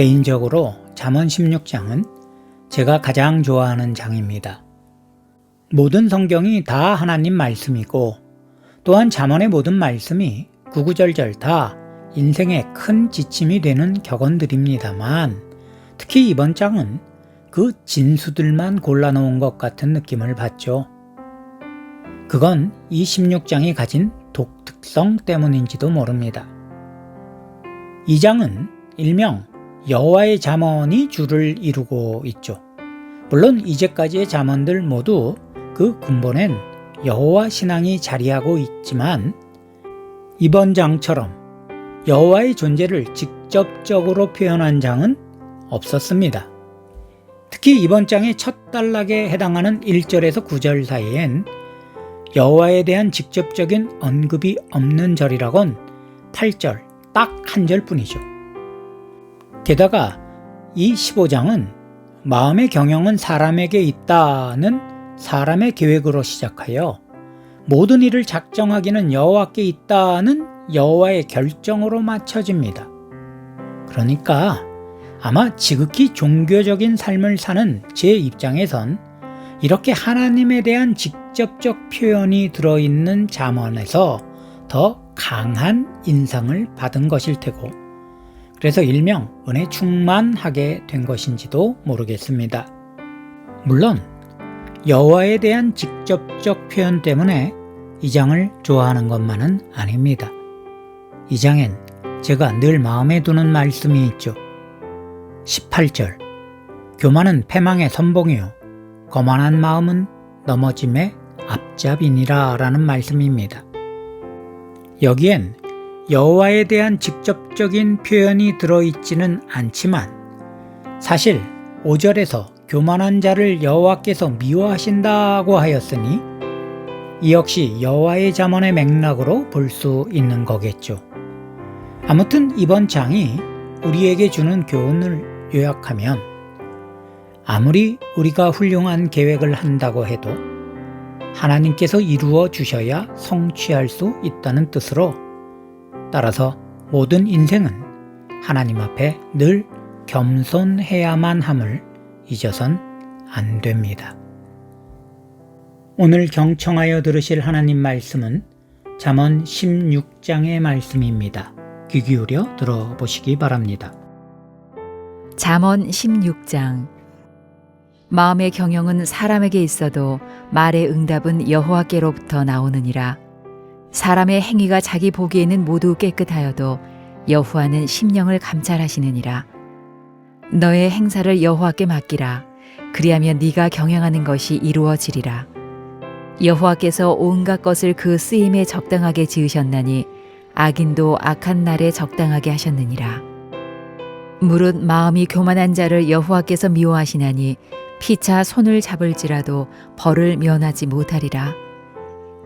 개인적으로 잠언 16장은 제가 가장 좋아하는 장입니다. 모든 성경이 다 하나님 말씀이고 또한 잠언의 모든 말씀이 구구절절 다 인생의 큰 지침이 되는 격언들입니다만 특히 이번 장은 그 진수들만 골라놓은 것 같은 느낌을 받죠. 그건 이 16장이 가진 독특성 때문인지도 모릅니다. 이 장은 일명 여호와의 잠언이 주를 이루고 있죠. 물론 이제까지의 잠언들 모두 그 근본엔 여호와 신앙이 자리하고 있지만 이번 장처럼 여호와의 존재를 직접적으로 표현한 장은 없었습니다. 특히 이번 장의 첫 단락에 해당하는 1절에서 9절 사이엔 여호와에 대한 직접적인 언급이 없는 절이라곤 8절 딱 한 절뿐이죠. 게다가 이 15장은 마음의 경영은 사람에게 있다는 사람의 계획으로 시작하여 모든 일을 작정하기는 여호와께 있다는 여호와의 결정으로 맞춰집니다. 그러니까 아마 지극히 종교적인 삶을 사는 제 입장에선 이렇게 하나님에 대한 직접적 표현이 들어있는 잠언에서 더 강한 인상을 받은 것일 테고 그래서 일명 은혜 충만하게 된 것인지도 모르겠습니다. 물론 여호와에 대한 직접적 표현 때문에 이 장을 좋아하는 것만은 아닙니다. 이 장엔 제가 늘 마음에 두는 말씀이 있죠. 18절 교만은 패망의 선봉이요 거만한 마음은 넘어짐의 앞잡이니라 라는 말씀입니다. 여기엔 여호와에 대한 직접적인 표현이 들어있지는 않지만 사실 5절에서 교만한 자를 여호와께서 미워하신다고 하였으니 이 역시 여호와의 잠언의 맥락으로 볼 수 있는 거겠죠. 아무튼 이번 장이 우리에게 주는 교훈을 요약하면 아무리 우리가 훌륭한 계획을 한다고 해도 하나님께서 이루어 주셔야 성취할 수 있다는 뜻으로 따라서 모든 인생은 하나님 앞에 늘 겸손해야만 함을 잊어선 안 됩니다. 오늘 경청하여 들으실 하나님 말씀은 잠언 16장의 말씀입니다. 귀 기울여 들어보시기 바랍니다. 잠언 16장 마음의 경영은 사람에게 있어도 말의 응답은 여호와께로부터 나오느니라 사람의 행위가 자기 보기에는 모두 깨끗하여도 여호와는 심령을 감찰하시느니라. 너의 행사를 여호와께 맡기라. 그리하면 네가 경영하는 것이 이루어지리라. 여호와께서 온갖 것을 그 쓰임에 적당하게 지으셨나니 악인도 악한 날에 적당하게 하셨느니라. 무릇 마음이 교만한 자를 여호와께서 미워하시나니 피차 손을 잡을지라도 벌을 면하지 못하리라.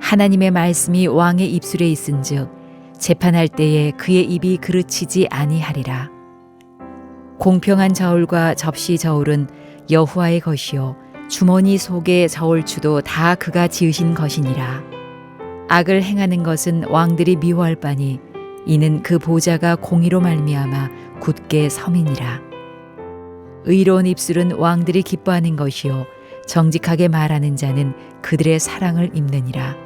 하나님의 말씀이 왕의 입술에 있은즉 재판할 때에 그의 입이 그르치지 아니하리라. 공평한 저울과 접시 저울은 여호와의 것이요 주머니 속의 저울추도 다 그가 지으신 것이니라. 악을 행하는 것은 왕들이 미워할 바니 이는 그 보좌가 공의로 말미암아 굳게 섬이니라. 의로운 입술은 왕들이 기뻐하는 것이요 정직하게 말하는 자는 그들의 사랑을 입느니라.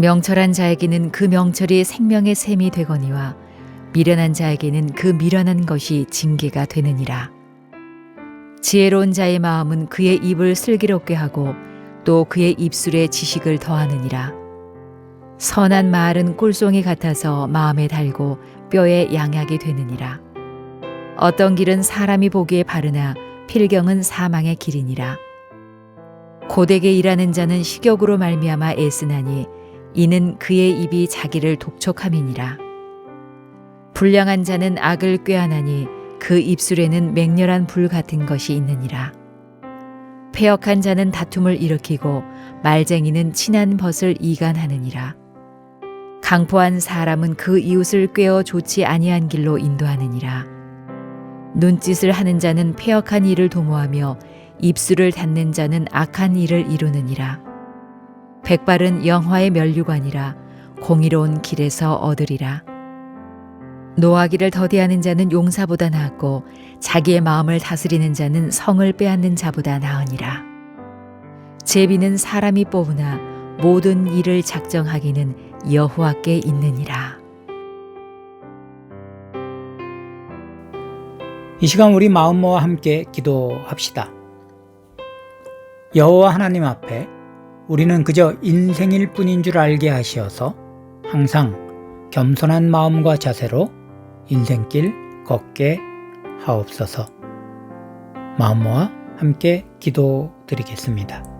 명철한 자에게는 그 명철이 생명의 샘이 되거니와 미련한 자에게는 그 미련한 것이 징계가 되느니라. 지혜로운 자의 마음은 그의 입을 슬기롭게 하고 또 그의 입술에 지식을 더하느니라. 선한 말은 꿀송이 같아서 마음에 달고 뼈에 양약이 되느니라. 어떤 길은 사람이 보기에 바르나 필경은 사망의 길이니라. 고되게 일하는 자는 식욕으로 말미암아 애쓰나니 이는 그의 입이 자기를 독촉함이니라. 불량한 자는 악을 꾀하나니 그 입술에는 맹렬한 불 같은 것이 있느니라. 패역한 자는 다툼을 일으키고 말쟁이는 친한 벗을 이간하느니라. 강포한 사람은 그 이웃을 꾀어 좋지 아니한 길로 인도하느니라. 눈짓을 하는 자는 패역한 일을 도모하며 입술을 닫는 자는 악한 일을 이루느니라. 백발은 영화의 면류관이라 공의로운 길에서 얻으리라. 노하기를 더디하는 자는 용사보다 나았고 자기의 마음을 다스리는 자는 성을 빼앗는 자보다 나으니라. 제비는 사람이 뽑으나 모든 일을 작정하기는 여호와께 있느니라. 이 시간 우리 마음 모아 함께 기도합시다. 여호와 하나님 앞에 우리는 그저 인생일 뿐인 줄 알게 하시어서 항상 겸손한 마음과 자세로 인생길 걷게 하옵소서. 마음 모아 함께 기도드리겠습니다.